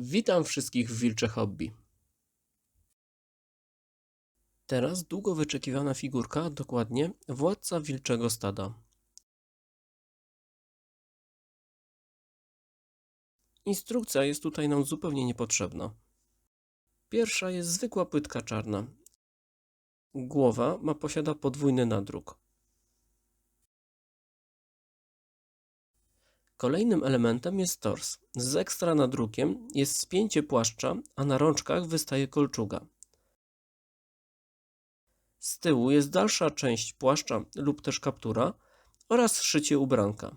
Witam wszystkich w Wilcze Hobby. Teraz długo wyczekiwana figurka, dokładnie Władca Wilczego Stada. Instrukcja jest tutaj nam zupełnie niepotrzebna. Pierwsza jest zwykła płytka czarna. Głowa ma posiada podwójny nadruk. Kolejnym elementem jest tors. Z ekstra nadrukiem jest spięcie płaszcza, a na rączkach wystaje kolczuga. Z tyłu jest dalsza część płaszcza lub też kaptura oraz szycie ubranka.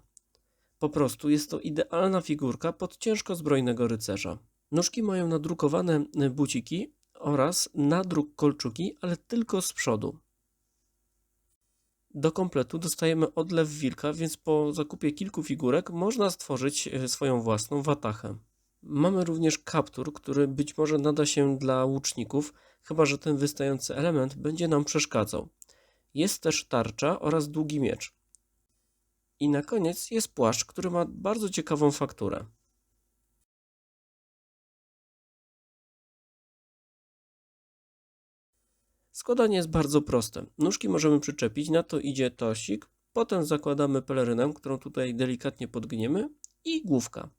Po prostu jest to idealna figurka pod ciężko zbrojnego rycerza. Nóżki mają nadrukowane buciki oraz nadruk kolczugi, ale tylko z przodu. Do kompletu dostajemy odlew wilka, więc po zakupie kilku figurek można stworzyć e, swoją własną watachę. Mamy również kaptur, który być może nada się dla łuczników, chyba że ten wystający element będzie nam przeszkadzał. Jest też tarcza oraz długi miecz. I na koniec jest płaszcz, który ma bardzo ciekawą fakturę. Składanie jest bardzo proste. Nóżki możemy przyczepić, na to idzie tosik, potem zakładamy pelerynę, którą tutaj delikatnie podgniemy i główka.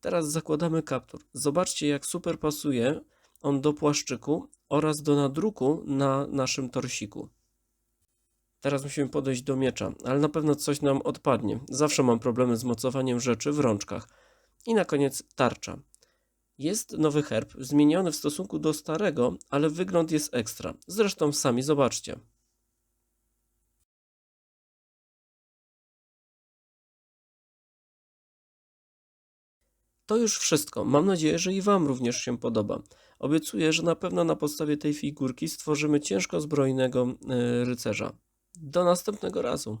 Teraz zakładamy kaptur. Zobaczcie jak super pasuje on do płaszczyku oraz do nadruku na naszym torsiku. Teraz musimy podejść do miecza, ale na pewno coś nam odpadnie. Zawsze mam problemy z mocowaniem rzeczy w rączkach. I na koniec tarcza. Jest nowy herb, zmieniony w stosunku do starego, ale wygląd jest ekstra. Zresztą sami zobaczcie. To już wszystko. Mam nadzieję, że i Wam również się podoba. Obiecuję, że na pewno na podstawie tej figurki stworzymy ciężko zbrojnego yy, rycerza. Do następnego razu.